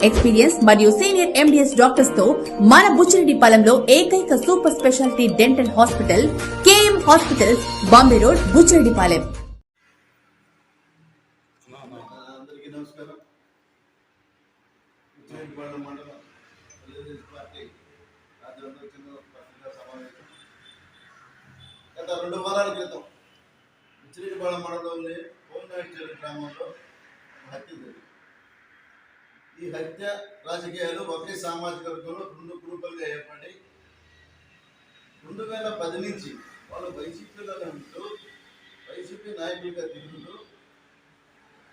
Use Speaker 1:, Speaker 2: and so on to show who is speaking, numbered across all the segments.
Speaker 1: Experience మరియు senior MDS డాక్టర్స్తో మన బుచ్చిరెడ్డిపాలెంలో ఏకైక super speciality dental hospital KM hospitals Bombay road Buchireddypalem
Speaker 2: గత రెండు వారాల క్రితం ఉచ్చిరెడ్డిపాళెం మండలంలోని కోనాయిచేరు గ్రామంలో హత్య జరిగింది. ఈ హత్య రాజకీయాలు ఒకే సామాజిక వర్గంలో రెండు గ్రూపులుగా ఏర్పడి రెండు వేల పది నుంచి వాళ్ళు వైసీపీలోనే ఉంటూ వైసీపీ నాయకులుగా తిరుగుతూ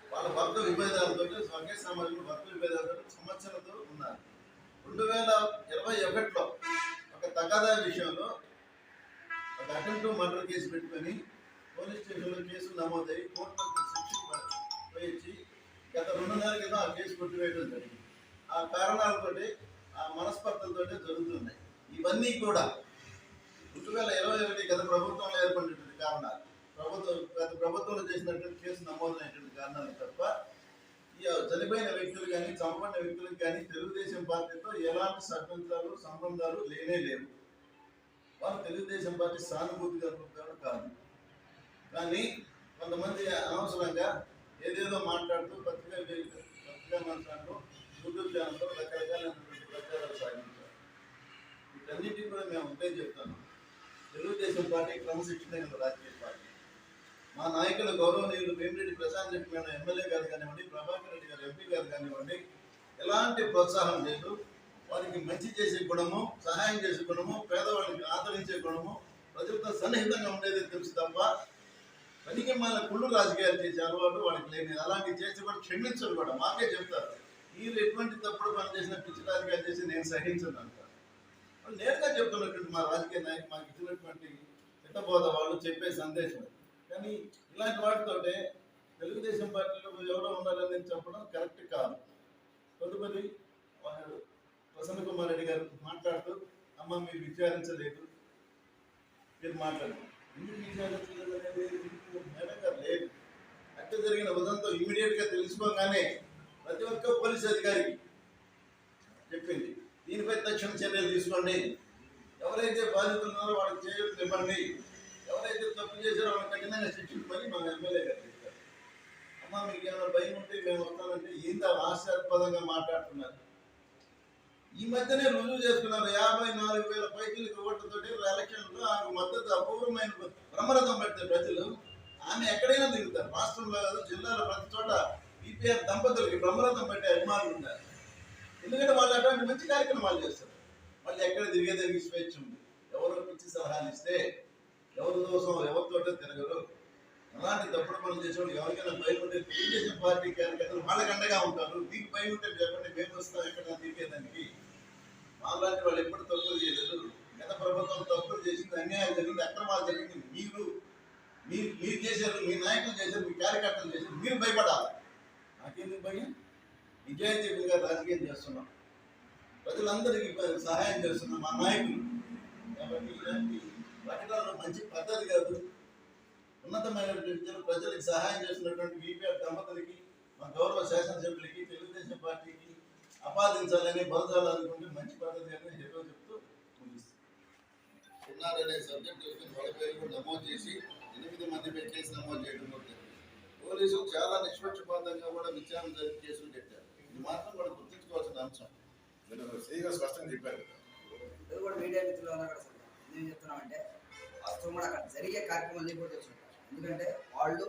Speaker 2: వాళ్ళ వర్గ విభేదాలతో ఒకే సామాజిక వర్గ విభేదాలతో సమస్యలతో ఉన్నారు. రెండు వేల ఇరవై ఒకటిలో ఒక తగాదా విషయంలో ఒక అటెంప్ట్ మర్డర్ కేసు పెట్టుకొని పోలీస్ స్టేషన్లో కేసులు నమోదయ్యి కోర్టు నెలల క్రితం ఆ కేసు కొట్టివేయడం జరిగింది. ఆ కారణాలతోటి ఆ మనస్పర్ధలతో జరుగుతున్నాయి. ఇవన్నీ కూడా రెండు వేల ఇరవై ఒకటి గత ప్రభుత్వంలో ఏర్పడినటువంటి కారణాలు ప్రభుత్వం గత ప్రభుత్వంలో చేసినటువంటి కేసు నమోదైనటువంటి కారణాలు తప్ప ఈ చనిపోయిన వ్యక్తులు కానీ చంపబడిన వ్యక్తులకు కానీ తెలుగుదేశం పార్టీతో ఎలాంటి సంబంధాలు సంబంధాలు లేనే లేవు. వారు తెలుగుదేశం పార్టీ సానుభూతిగా ఉంటారు కాదు. కానీ కొంతమంది అనవసరంగా ఏదేదో మాట్లాడుతూ పత్రికా పత్రికా మాట్లాడుతూ యూట్యూబ్ ఛానల్లో రకరకాలైనటువంటి ప్రచారాలు సాగించారు. వీటన్నిటికీ కూడా మేము ఒకటే చెప్తాను. తెలుగుదేశం పార్టీ క్రమశిక్షణ రాజకీయ పార్టీ. మా నాయకులు గౌరవనీయులు వేమిరెడ్డి ప్రశాంత్ రెడ్డి మేడం ఎమ్మెల్యే గారు కానివ్వండి ప్రభాకర్ రెడ్డి గారు ఎంపీ గారు కానివ్వండి ఎలాంటి ప్రోత్సాహం లేదు. వారికి మంచి చేసే గుణము సహాయం చేసే గుణము పేదవాళ్ళకి ఆదరించే గుణము ప్రజలతో సన్నిహితంగా ఉండేది తెలుసు తప్ప పనికి మన కుళ్ళు రాజకీయాలు చేసే అలవాటు వాళ్ళకి లేని అలాంటివి చేసి కూడా క్షమించరు కూడా మాకే చెప్తారు. మీరు ఎటువంటి తప్పుడు పని చేసిన పిచ్చి రాజకీయాలు చేసి నేను సహించను అంటారు. నేరుగా చెప్తున్నటువంటి మా రాజకీయ నాయకులు మాకు ఇచ్చినటువంటి చిట్టబోధ వాళ్ళు చెప్పే సందేశం కానీ ఇలాంటి వాటితోటే తెలుగుదేశం పార్టీలో ఎవరో ఉన్నారని చెప్పడం కరెక్ట్ కాదు. తదుపరి ప్రసన్న కుమార్ రెడ్డి గారు మాట్లాడుతూ అమ్మ మీరు విచారించలేదు. మీరు మాట్లాడారు ఎందుకు అనేది లేదు హత్య జరిగిన ఉదంతో ఇమీడియట్గా తెలుసుకోగానే ప్రతి ఒక్క పోలీస్ అధికారికి చెప్పింది దీనిపై తక్షణ చర్యలు తీసుకోండి ఎవరైతే బాధితులు ఉన్నారో వాళ్ళకి చేయొచ్చు ఇవ్వండి ఎవరైతే తప్పు చేశారో వాళ్ళకి కఠినంగా శిక్షించమని మా ఎమ్మెల్యే గారు చెప్పారు అమ్మ మీకు ఏమైనా భయం ఉంటే మేము వస్తామంటే ఇంత హాస్యాస్పదంగా మాట్లాడుతున్నారు ఈ మధ్యనే రుజువు చేసుకున్నారు. యాభై నాలుగు వేల పైకలకు ఓట్లతోటి ఎలక్షన్లో ఆమె మద్దతు అపూర్వమైన బ్రహ్మరథం పడితే ప్రజలు ఆమె ఎక్కడైనా తిరుగుతారు. రాష్ట్రంలో కాదు జిల్లాలో ప్రతి చోట బీపీఆర్ దంపతులకి బ్రహ్మరథం పట్టే అభిమానులు ఉన్నారు ఎందుకంటే వాళ్ళు అటువంటి మంచి కార్యక్రమాలు చేస్తారు. వాళ్ళు ఎక్కడ తిరిగేదానికి స్వేచ్ఛ ఉంది? ఎవరో పిచ్చి సలహాలు ఇస్తే ఎవరి దోషం ఎవరితోటో తిరగరు. అలాంటి తప్పుడు పనులు చేసేవాళ్ళు ఎవరికైనా భయం ఉంటే తెలుగుదేశం పార్టీ కార్యకర్తలు వాళ్ళకి అండగా ఉంటారు. మీకు భయం ఉంటే చెప్పండి మేము వస్తాం ఎక్కడ తిరిగేదానికి. వాళ్ళంటి వాళ్ళు ఎప్పుడు తక్కువ చేయలేదు. గత ప్రభుత్వం చేసింది అన్యాయం జరిగింది అక్రమాలు జరిగింది. మీరు మీరు మీరు చేశారు మీ నాయకులు చేశారు మీ కార్యకర్తలు చేశారు మీరు భయపడాలి. నాకెందుకు భయం? నిజాయితీగా రాజకీయం చేస్తున్నాం. ప్రజలందరికీ సహాయం చేస్తున్నాం మా నాయకులు. కాబట్టి ఇలాంటి ప్రకటనలు మంచి పద్ధతి కాదు. ఉన్నతమైనటువంటి ప్రజలకు సహాయం చేస్తున్నటువంటి బీపీఆర్ దంపతులకి మా గౌరవ శాసనసభ్యులకి తెలుగుదేశం పార్టీకి ఆపాదించాలని బలచాలనుకుంటే మంచి పద్ధతి అని చెప్పి ఉన్నారనే సబ్జెక్ట్ చూసుకుని వాళ్ళ పేరు కూడా నమోదు చేసి ఎనిమిది మందిపై కేసు నమోదు చేయడం కూడా జరిగింది. పోలీసులు చాలా నిష్పక్షపాతంగా కూడా విచారణ జరిపి కేసులు పెట్టారు. ఇది మాత్రం కూడా గుర్తుంచుకోవాల్సిన అంశం.
Speaker 3: శ్రీగా స్పష్టంగా చెప్పారు.
Speaker 4: కూడా మీడియా మిత్రులు చెప్తున్నామంటే వాస్తవం కూడా అక్కడ జరిగే కార్యక్రమాలు కూడా తెలుసుకుంటారు ఎందుకంటే వాళ్ళు